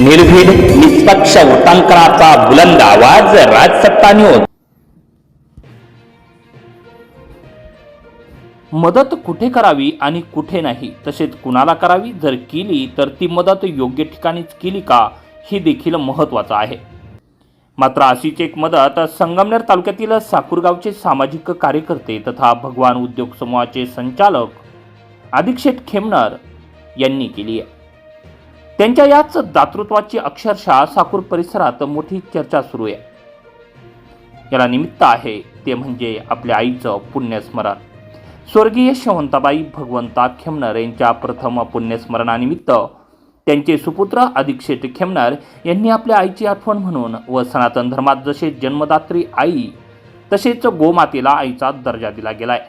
निर्भीड निष्पक्ष वृत्तांकनाचा बुलंद आवाज राजसत्ता न्यूज मदत कुठे करावी आणि कुठे नाही? तसेच कुणाला करावी? जर केली तर ती मदत योग्य ठिकाणीच केली का? हे देखील महत्त्वाचं आहे. मात्र अशीच एक मदत संगमनेर तालुक्यातील साकूरगावचे सामाजिक कार्यकर्ते तथा भगवान उद्योग समूहाचे संचालक अधिक्षेट खेमनर यांनी केली आहे. त्यांच्या याच दातृत्वाची अक्षरशः साकूर परिसरात मोठी चर्चा सुरू आहे. याला निमित्त आहे ते म्हणजे आपल्या आईचं पुण्यस्मरण. स्वर्गीय शवंताबाई भगवंता खेमनर यांच्या प्रथम पुण्यस्मरणानिमित्त त्यांचे सुपुत्र अधिक्षेट खेमनर यांनी आपल्या आईची आठवण म्हणून व सनातन धर्मात जसे जन्मदात्री आई तसेच गोमातेला आईचा दर्जा दिला गेलाय.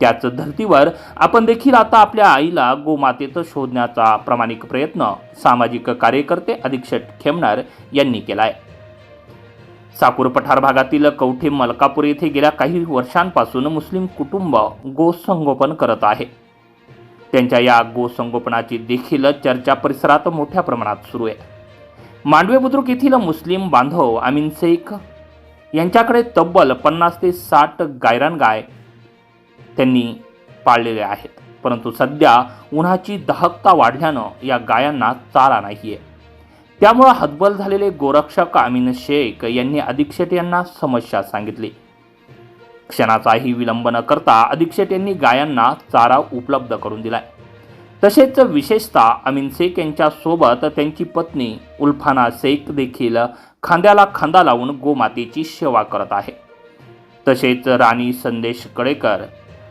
त्याच धर्तीवर आपण देखील आता आपल्या आईला गोमातेत शोधण्याचा प्रामाणिक प्रयत्न सामाजिक कार्यकर्ते अधीक्षक खेमणार यांनी केलाय. साकूर पठार भागातील कवठे मलकापूर येथे गेल्या काही वर्षांपासून मुस्लिम कुटुंब गोसंगोपन करत आहे. त्यांच्या या गोसंगोपनाची देखील चर्चा परिसरात मोठ्या प्रमाणात सुरू आहे. मांडवे बुद्रुक येथील मुस्लिम बांधव अमीन शेख यांच्याकडे तब्बल पन्नास ते साठ गायरान गाय त्यांनी पाळलेले आहेत. परंतु सध्या उन्हाची दाहकता वाढल्यानं या गायांना चारा नाही आहे त्यामुळं हतबल झालेले गोरक्षक अमीन शेख यांनी अधीक्षक यांना समस्या सांगितली. क्षणाचाही विलंब न करता अधीक्षक यांनी गायांना चारा उपलब्ध करून दिलाय. तसेच विशेषतः अमीन शेख यांच्यासोबत त्यांची पत्नी उल्फाना शेख देखील खांद्याला खांदा लावून गोमातेची सेवा करत आहे. तसेच राणी संदेश कडेकर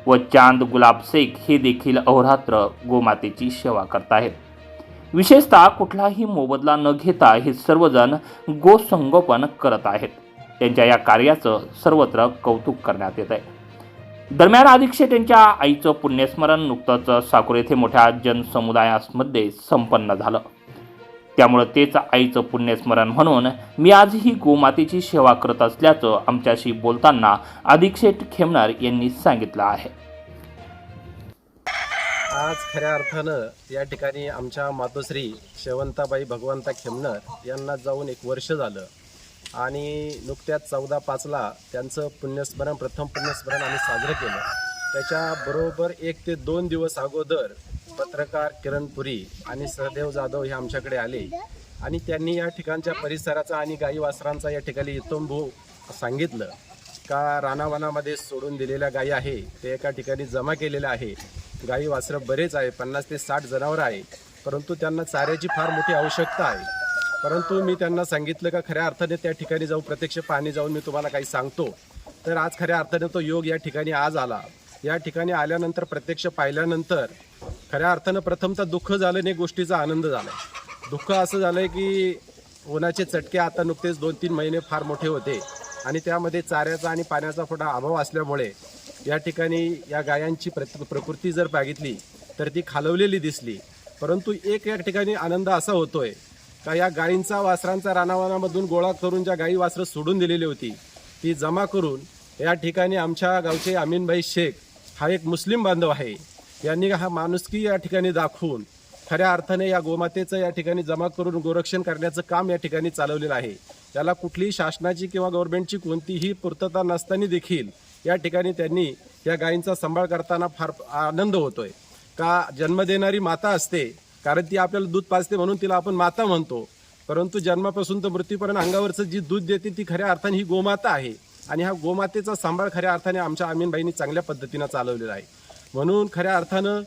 व चांद गुलाब शेख हे देखील अहोरात्र गोमातेची सेवा करत आहेत विशेषतः कुठलाही मोबदला न घेता हे सर्वजण गोसंगोपन करत आहेत. त्यांच्या या कार्याचं सर्वत्र कौतुक करण्यात येत आहे दरम्यान अधिक्षेट यांच्या आईचं पुण्यस्मरण नुकतंच साकूर येथे मोठ्या जनसमुदायामध्ये संपन्न झालं. त्यामुळं तेच आईचं पुण्यस्मरण म्हणून मी आजही गोमातेची सेवा करत असल्याचं आमच्याशी बोलताना अधिक्षेठ खेमनार यांनी सांगितलं आहे. आज खऱ्या अर्थानं या ठिकाणी आमच्या मातोश्री शेवंताबाई भगवंता खेमनर यांना जाऊन एक वर्ष झालं आणि नुकत्याच चौदा पाचला त्यांचं पुण्यस्मरण प्रथम पुण्यस्मरण आम्ही साजरं केलं. त्याच्याबरोबर एक ते दोन दिवस अगोदर पत्रकार किरण पुरी आणि सहदेव जाधव हे आमच्याकडे आले. आणि त्यांनी या ठिकाणच्या परिसराचा आणि गाई वासरांचा या ठिकाणी इतंभू सांगितलं का रानावनामध्ये सोडून दिलेल्या गायी आहे ते एका ठिकाणी जमा केलेल्या आहे. गाई वासरं बरेच आहे पन्नास ते साठ जनावरं आहे परंतु त्यांना चाऱ्याची फार मोठी आवश्यकता आहे. परंतु मी त्यांना सांगितलं का खऱ्या अर्थाने त्या ठिकाणी जाऊन प्रत्यक्ष पाणी जाऊन मी तुम्हाला काही सांगतो. तर आज खऱ्या अर्थाने तो योग या ठिकाणी आज आला. या ठिकाणी आल्यानंतर प्रत्यक्ष पाहिल्यानंतर खऱ्या अर्थानं प्रथमतः दुःख झालं आणि गोष्टीचा आनंद झाला दुःख असं झालंय की उन्हाचे चटके आता नुकतेच दोन तीन महिने फार मोठे होते आणि त्यामध्ये चाऱ्याचा आणि पाण्याचा थोडा अभाव असल्यामुळे या ठिकाणी या गायांची प्रत प्रकृती जर बघितली तर ती खालवलेली दिसली. परंतु एक या ठिकाणी आनंद असा होतोय का या गायींचा वासरांचा रानावानामधून गोळा करून ज्या गायी वासरं सोडून दिलेली होती ती जमा करून या ठिकाणी आमच्या गावचे अमीनभाई शेख हा एक मुस्लिम बांधव आहे. यांनी हा माणुसकी या ठिकाणी दाखवून खऱ्या अर्थाने या गोमातेचं या ठिकाणी जमा करून गोरक्षण करण्याचं काम या ठिकाणी चालवलेलं आहे. त्याला कुठलीही शासनाची किंवा गव्हर्नमेंटची कोणतीही पूर्तता नसताना देखील या ठिकाणी त्यांनी या गायींचा सांभाळ करताना फार आनंद होतोय. का जन्म देणारी माता असते कारण ती आपल्याला दूध पाजते म्हणून तिला आपण माता म्हणतो. परंतु जन्मापासून तर मृत्यूपर्यंत अंगावरचं जी दूध देते ती खऱ्या अर्थाने ही गोमाता आहे. आणि हा गोमातेचा सांभाळ खऱ्या अर्थाने आमच्या अमीनबाईंनी चांगल्या पद्धतीनं चालवलेला आहे. म्हणून खऱ्या अर्थानं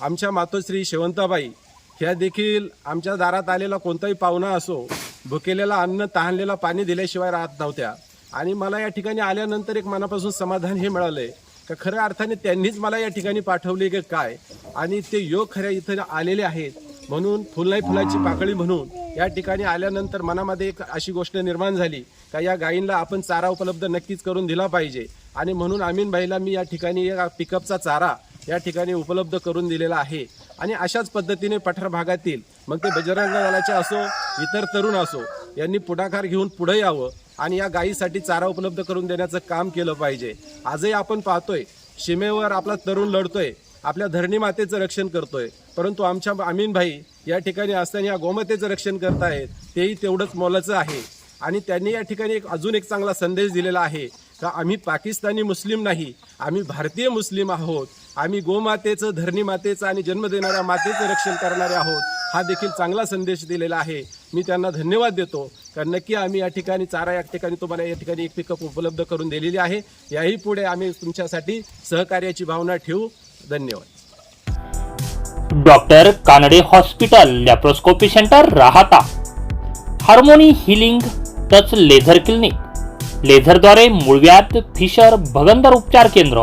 आमच्या मातोश्री शेवंताबाई ह्या देखील आमच्या दारात आलेला कोणताही पाहुणा असो भुकेलेला अन्न तहानलेला पाणी दिल्याशिवाय राहत नव्हत्या. आणि मला या ठिकाणी आल्यानंतर एक मनापासून समाधान हे मिळालंय का खऱ्या अर्थाने त्यांनीच मला या ठिकाणी पाठवले की काय? आणि ते योग खऱ्या इथं आलेले आहेत. म्हणून फुल नाही फुलाची पाकळी म्हणून या ठिकाणी आल्यानंतर मनामध्ये एक अशी गोष्ट निर्माण झाली का या गायींना आपण चारा उपलब्ध नक्कीच करून दिला पाहिजे. आणि म्हणून अमीन मी या ठिकाणी या पिकअपचा चारा या ठिकाणी उपलब्ध करून दिलेला आहे. आणि अशाच पद्धतीने पठार भागातील मग ते बजरंग दलाचे असो इतर तरुण असो यांनी पुढाकार घेऊन पुढे यावं आणि या गायीसाठी चारा उपलब्ध करून देण्याचं काम केलं पाहिजे. आजही आपण पाहतोय सीमेवर आपला तरुण लढतोय आपल्या धरणी मातेचं रक्षण करतोय. परंतु आमच्या अमीन भाई या ठिकाणी असताना या गोमातेचं रक्षण करतायत तेही तेवढंच मोलाचं आहे. आणि त्यांनी या ठिकाणी एक अजून एक चांगला संदेश दिलेला आहे का आम्ही पाकिस्तानी मुस्लिम नाही आम्ही भारतीय मुस्लिम आहोत. आम्ही गोमातेचं धरणी मातेचं आणि जन्म देणाऱ्या मातेचं रक्षण करणारे आहोत. हा देखील चांगला संदेश दिलेला आहे. मी त्यांना धन्यवाद देतो. कारण नक्की आम्ही या ठिकाणी चारा या ठिकाणी तुम्हाला या ठिकाणी एक पिकअप उपलब्ध करून दिलेली आहे. याही पुढे आम्ही तुमच्यासाठी सहकार्याची भावना ठेवू. धन्यवाद. Doctor Kanade hospital laparoscopy centre Rahata. Harmony healing touch laser clinic. लेझरद्वारे मुळव्यात फिशर भगंदर उपचार केंद्र.